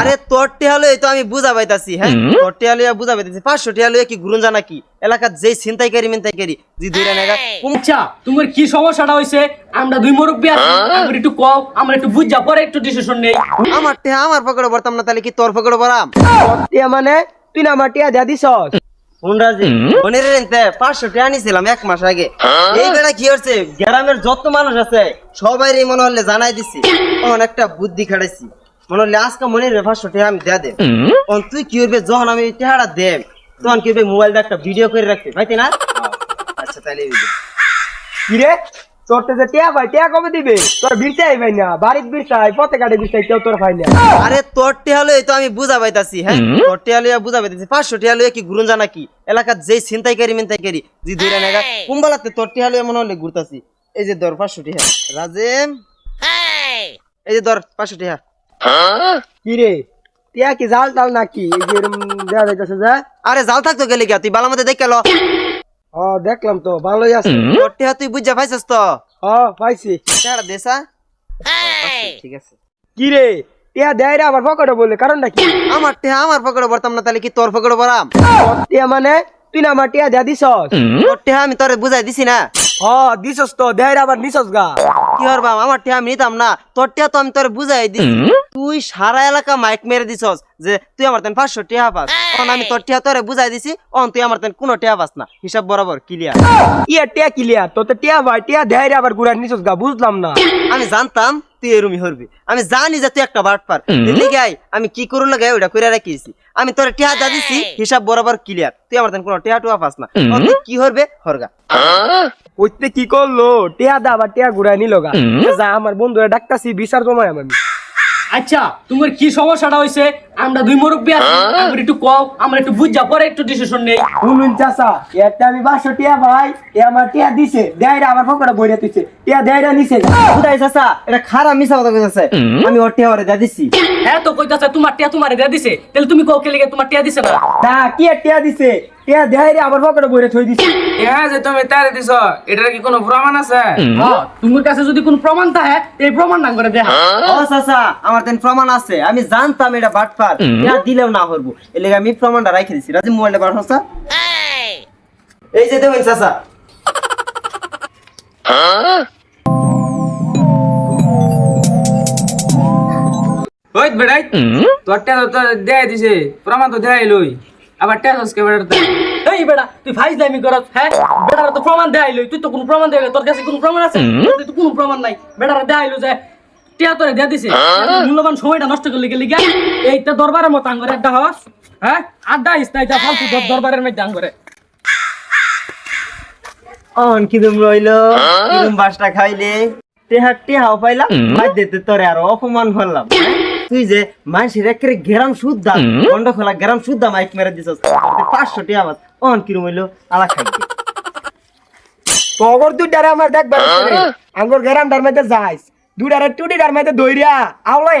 আরে তোর টিয়া লইয়া তো আমি বুঝা পাইতাছি হ্যাঁ? তোর টিয়া লইয়া বুঝা পাইতাছি। পাঁচশো টিয়া লইয়া কি গুরুন জানা কি এলাকার যেই ছিনতাইকারী মিনতাইকারী জি ধরে নেগা। আচ্ছা তোমার কি সমস্যাটা হইছে? আমরা দুই মুরব্বী আছি আমরা একটু কও আমরা একটু বুঝা পরে একটু ডিসিশন নেই। আমার টিয়া আমার পকেটে ভরতাম না তাহলে কি তোর পকেটে ভরাম টিয়া মানে তুই না আমার টিয়া দিয়া দিছস। এক মাস আগে। এই বেড়া কি হচ্ছে গ্রামের যত মানুষ আছে সবাই মনে হলে জানাই দিছি। তখন একটা বুদ্ধি খাটাইছি। মনে হলে আজকে মনের রে পাঁচশো টাকা আমি দেয়া দে তখন তুই কি করবে? যখন আমি টাকাটা দেব তখন কি করবে? মোবাইল একটা ভিডিও করে রাখতে পাইতি না? আচ্ছা তাহলে এই কি রে? তোর তো যে টিয়া ভাই টিয়া কবে দিবে? তোর বিরসাই ভাই না। বাড়ির বিরসাই পথে কাটে বিরসাই কেউ তোর ভাই না। আরে তোর টিয়া লইয়া তো আমি বুঝা পাইতাছি হ্যাঁ? তোর টিয়া লইয়া বুঝা পাইতাছি। পাঁচশো টিয়া লইয়া কি গুরুন জানা কি এলাকার যেই ছিনতাইকারী মিনতাইকারী জি ধরে নেগা কুম্বালাতে তোর টিয়া লইয়া মনে হলে ঘুরতাছি। এই যে দর পাঁচশো টিয়া। রাজেম! এই! যে দর পাঁচশো টিয়া। কি রে টিয়া কি জাল টাল নাকি? এই যে দেয়া যাইতেছে যে? আরে জাল থাকতো গেলে গিয়া তুই বালার মধ্যে দেখে লো। ও দেখলাম তো ভালোই আছে। তোর টিয়া তুই বুঝা পাইছিস তো? ও পাইছি। টিয়াটা দেসা ঠিক আছে। কি রে টিয়া দেয় রে আমার পকেটে বলে কারণটা কি? আমার টিয়া আমার পকেটে ভরতাম না তাহলে কি তোর পকেটে ভরাম টিয়া মানে? তুই না আমার টিয়া দিয়া দিছস? তোর টিয়া আমি তোরে বুঝাই দিছি না। ও দিছস তো দেয় রে আবার নিছস গা। কি হরবাম আমার টিয়া আমি নিতাম না। তোর টিয়া তো আমি তোরে বুঝাই দিছি। তুই সারা এলাকা মাইক মেরে দিছস যে তুই আমার তেন পাঁচশো টিয়া পাস। তখন আমি তোর টিয়া তোরে বুঝাই দিছি অন তুই আমার তেন কোনো টিয়া পাস না। হিসাব বরাবর ক্লিয়ার ইয়ে টিয়া কিলিয়া তো তো টিয়া ভাই টিয়া দেয় আবার ঘুরা নিছস গা বুঝলাম না। আমি জানতাম তুই এরুমি হরবি। আমি জানি যে তুই একটা বাট পার দিল্লি গাই আমি কি করু লাগে ওইটা করে রাখিছি আমি তোর টিয়া দা দিছি হিসাব বরাবর ক্লিয়ার তুই আমার তেন কোনো টিয়া টুয়া পাস না। তুই কি হরবে? হরগা। ওইতে কি করল? টিয়া দা আবার টিয়া ঘুরাই নিল গা। যা আমার বন্ধুরা ডাকতাছি বিচার জমাই আমি। আচ্ছা তোমার কি সমস্যাটা হইছে? আমরা দুই মুরব্বী আছি আমরা একটু কও আমরা একটু বুঝা পরে একটু ডিসিশন নেই। শুনুন চাচা একটা আমি বাসো টিয়া ভাই এ আমার টিয়া দিছে দেয় রে আমার পকেটে বইরা দিছে টিয়া দেয় রে নিছে। বুঝাই চাচা এটা খারাপ মিশা কথা কইতাছে। আমি ওর টিয়া ওরে দা দিছি। হ্যাঁ তো কইতাছে তোমার টিয়া তোমারে দিয়ে দিছে তাহলে তুমি কও কে লিগে তোমার টিয়া দিছে না? না কি টিয়া দিছে? টিয়া দেয় রে আমার পকেটে বইরা থই দিছে। হ্যাঁ যে তুমি তারে দিছ এটার কি কোনো প্রমাণ আছে? হ্যাঁ তোমার কাছে যদি কোনো প্রমাণ থাকে এই প্রমাণ না করে দেখা ও চাচা আমার তেন প্রমাণ আছে আমি জানতাম এটা বাটপার না দিলেও না হরবো এর লেগে আমি প্রমাণটা রাখি দিছি। রাজি মোবাইলটা বার হসা এই যে দেখুন চাচা। ওই বেড়াই তোর টা তো দেয় দিছে প্রমাণ তো দেয় লই। আবার টা সসকে বেড়াতে এই বেটা তুই ফাইজ দামি করস হ্যাঁ? বেটারা তো প্রমাণ দেয় লই। তুই তো কোনো প্রমাণ দেয় তোর কাছে কোনো প্রমাণ আছে? তুই তো কোনো প্রমাণ নাই। বেটারা দেয় লই যে টিয়া তোরে দিয়ে দিছে। মূল্যবান সময়টা নষ্ট করলে গেলি গা এইটা দরবারের মতো আঙ্গরে আড্ডা হস হ্যাঁ? আড্ডা হিস নাই যা ফালতু দর- দরবারের মধ্যে আঙ্গরে। অন কি দুম রইল? কিরম বাসটা খাইলে? টেহা টেহাও পাইলাম মাছ দিতে তোরে আর অপমান করলাম। তুই যে মানুষের একেবারে গ্রাম শুদ্ধা গন্ড খোলা গ্রাম শুদ্ধা মাইক মেরে দিছস পাঁচশো টিয়া মাছ অন কিরম হইল? আলা খাইতে তগর দুইটারে আমার দেখবার। আঙ্গুর গেরাম ডার মধ্যে যাইস। দুইটারে টুটি ডার মধ্যে দইরা আওলাই